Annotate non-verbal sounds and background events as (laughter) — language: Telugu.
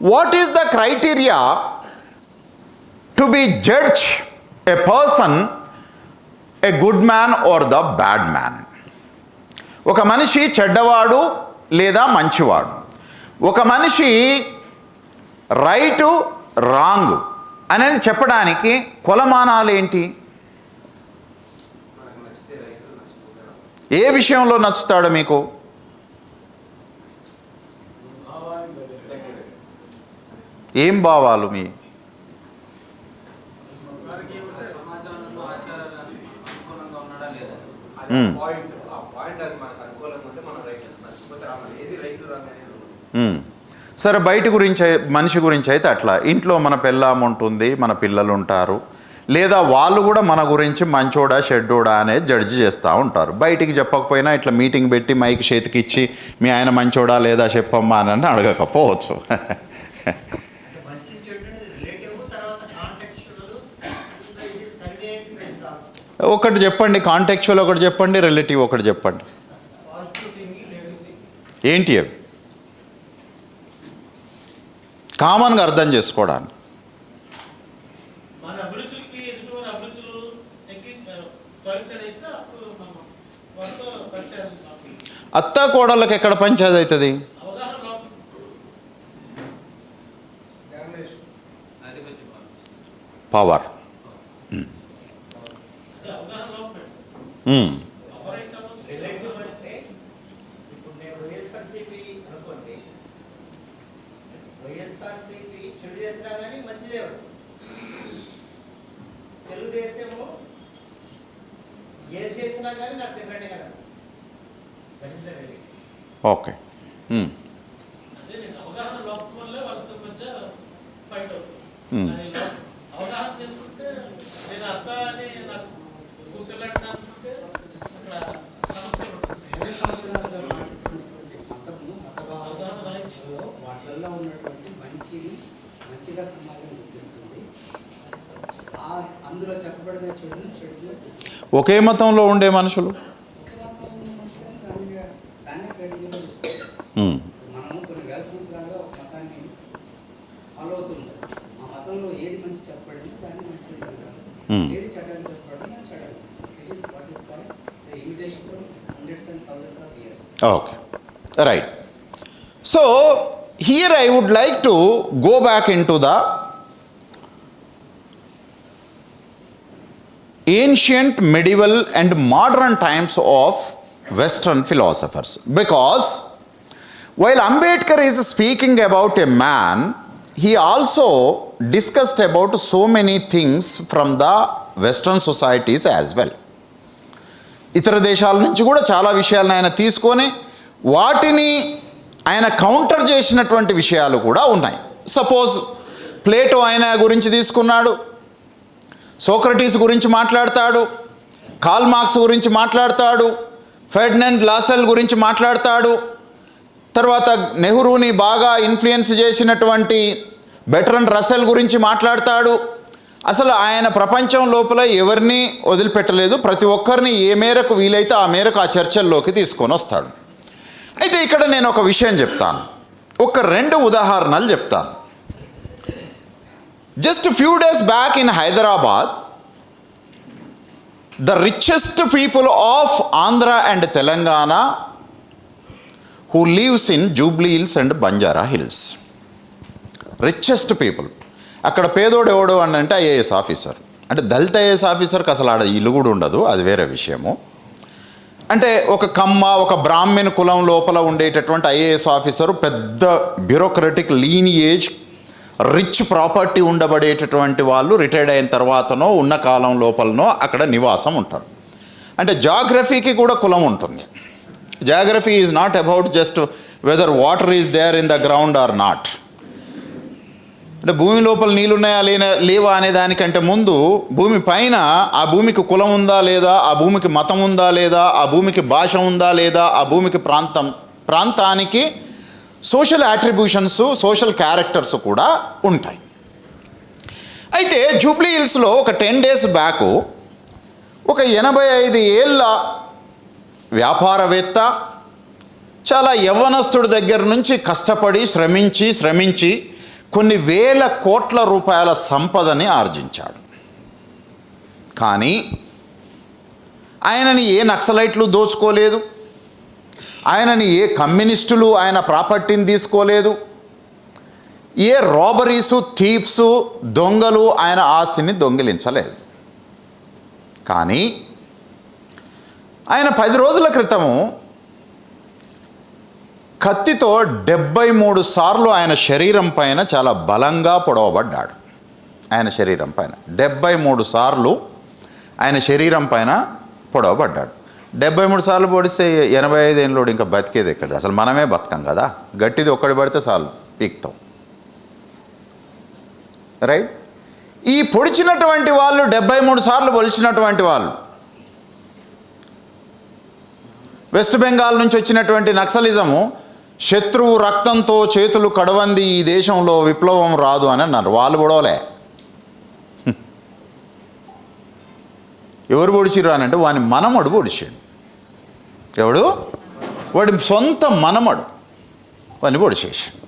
What is the criteria to be judge a person a good man or the bad man ఒక మనిషి చెడ్డవాడు లేదా మంచివాడు? ఒక మనిషి రైటు రాంగ్? అని చెప్పడానికి కొలమానాలు ఏంటి? ఏ విషయంలో నచ్చుతాడు మీకు? ఏం భావాలు మీ? అనేది ఉండదు. మ్మ్. సరే బయట గురించి మనిషి గురించి అయితే అట్లా. ఇంట్లో మన పెళ్ళాం ఉంటుంది మన పిల్లలు ఉంటారు. లేదా వాళ్ళు కూడా మన గురించి మంచోడా షెడ్డోడా అనేది జడ్జి చేస్తూ ఉంటారు. బయటికి చెప్పకపోయినా ఇట్లా మీటింగ్ పెట్టి మైక్ చేతికిచ్చి మీ ఆయన మంచోడా లేదా చెప్పమ్మా అని అడగకపోవచ్చు (laughs) మంచి చెడు అనేది రిలేటివ్ తర్వాత contextual it is convenient based also ఒకటి చెప్పండి కాంటెక్చువల్ ఒకటి చెప్పండి రిలేటివ్ ఒకటి చెప్పండి. ఏంటి అవి? కామన్గా అర్థం చేసుకోవడానికి. అత్త కోడళ్ళకి ఎక్కడ పంచాయతీ అవుతుంది. పవర్ అదే అవగాహన లోపం మ్మ్. ఎవరైతే అవ్వచ్చు, రిలేటివ్ అంటే ఇప్పుడు నేను వైఎస్ఆర్సీపీ అనుకోండి వైఎస్ఆర్సీపీ చెడు చేసినా కానీ మంచిదేవుడు తెలుగుదేశము ఏది చేసినా కానీ నాకు డిఫరెంట్గా దట్ ఇస్ ద ఓకే. అదే అవగాహన వాళ్ళతో ఫైట్ అవుతుంది అవగాహన చేసుకుంటే నేను అత్త అని నాకు కూతుర్లాంటి మంచిగా సమాజం గుర్తిస్తుంది. అందులో చెప్పబడిన చెడును చెడును ఒకే మతంలో ఉండే మనుషులు? Okay. Right. So Here I would like to go back into the ancient, medieval, and modern times of Western philosophers. Because while Ambedkar is speaking about a man, he also discussed about so many things from the Western societies as well. ఇతర దేశాల నుంచి కూడా చాలా విషయాలను ఆయన తీసుకొని వాటిని ఆయన కౌంటర్ చేసినటువంటి విషయాలు కూడా ఉన్నాయి. సపోజ్ ప్లేటో ఆయన గురించి తీసుకున్నాడు సోక్రటీస్ గురించి మాట్లాడతాడు కాల్ మార్క్స్ గురించి మాట్లాడతాడు ఫెర్డినెంట్ లాసెల్ గురించి మాట్లాడతాడు తర్వాత నెహ్రూని బాగా ఇన్ఫ్లుయెన్స్ చేసినటువంటి బెటరన్ రసెల్ గురించి మాట్లాడతాడు. అసలు ఆయన ప్రపంచం లోపల ఎవరిని వదిలిపెట్టలేదు ప్రతి ఒక్కరిని ఏ మేరకు వీలైతే ఆ మేరకు ఆ చర్చల్లోకి తీసుకొని వస్తాడు. అయితే ఇక్కడ నేను ఒక విషయం చెప్తాను. ఒక రెండు ఉదాహరణలు చెప్తాను. Just few days back in Hyderabad the richest people of Andhra and Telangana who lives in Jubilee Hills and Banjara Hills richest people అక్కడ పేదోడు ఎవడు అని అంటే ఐఏఎస్ ఆఫీసర్ అంటే దళిత ఐఏఎస్ ఆఫీసర్కి అసలు ఆడ ఇల్లు కూడా ఉండదు అది వేరే విషయము. అంటే ఒక కమ్మ ఒక బ్రాహ్మణ కులం లోపల ఉండేటటువంటి ఐఏఎస్ ఆఫీసరు పెద్ద బ్యూరోక్రటిక్ లీనియేజ్ రిచ్ ప్రాపర్టీ ఉండబడేటటువంటి వాళ్ళు రిటైర్డ్ అయిన తర్వాతనో ఉన్న కాలం లోపలనో అక్కడ నివాసం ఉంటారు. అంటే జాగ్రఫీకి కూడా కులం ఉంటుంది. Geography is not about just weather water is there in the ground or not అంటే భూమి లోపల నీళ్ళు ఉన్నాయా లేనా లేవా అనే దానికంటే ముందు భూమి పైన ఆ భూమికి కులం ఉందా లేదా ఆ భూమికి మతం ఉందా లేదా ఆ భూమికి భాష ఉందా లేదా ఆ భూమికి ప్రాంతం ప్రాంతానికి సోషల్ యాట్రిబ్యూషన్స్ సోషల్ క్యారెక్టర్స్ కూడా ఉంటాయి. అయితే జూబ్లీ హిల్స్లో ఒక టెన్ డేస్ బ్యాక్ ఒక ఎనభై ఐదు ఏళ్ళ వ్యాపారవేత్త చాలా యవ్వనస్తుడి దగ్గర నుంచి కష్టపడి శ్రమించి శ్రమించి కొన్ని వేల కోట్ల రూపాయల సంపదని ఆర్జించాడు. కానీ ఆయనని ఏ నక్సలైట్లు దోచుకోలేదు? ఆయనని ఏ కమ్యూనిస్టులు ఆయన ప్రాపర్టీని తీసుకోలేదు? ఏ రాబరీసు థీఫ్స్ దొంగలు ఆయన ఆస్తిని దొంగిలించలేదు. కానీ ఆయన పది రోజుల క్రితము కత్తితో డెబ్బై మూడు సార్లు ఆయన శరీరం పైన చాలా బలంగా పొడవబడ్డాడు. ఆయన శరీరం పైన. డెబ్బై మూడు సార్లు ఆయన శరీరం పైన పొడవబడ్డాడు. డెబ్బై మూడు సార్లు పొడిస్తే ఎనభై ఐదు ఏళ్ళోడు ఇంకా బతికేది ఎక్కడ అసలు మనమే బతకం కదా. గట్టిది ఒక్కడి పడితే చాలు పీక్తాం. రైట్ ఈ పొడిచినటువంటి వాళ్ళు డెబ్బై మూడు సార్లు పొలిచినటువంటి వాళ్ళు వెస్ట్ బెంగాల్ నుంచి వచ్చినటువంటి నక్సలిజము శత్రువు రక్తంతో చేతులు కడవంది ఈ దేశంలో విప్లవం రాదు అని అన్నారు. వాళ్ళు పొడవలే. ఎవరు పొడిచిర్రు అని అంటే వాని మనమడు పొడిచాడు. ఎవడు? వాడి సొంత మనమడు. వాడిని పొడిచేసాడు.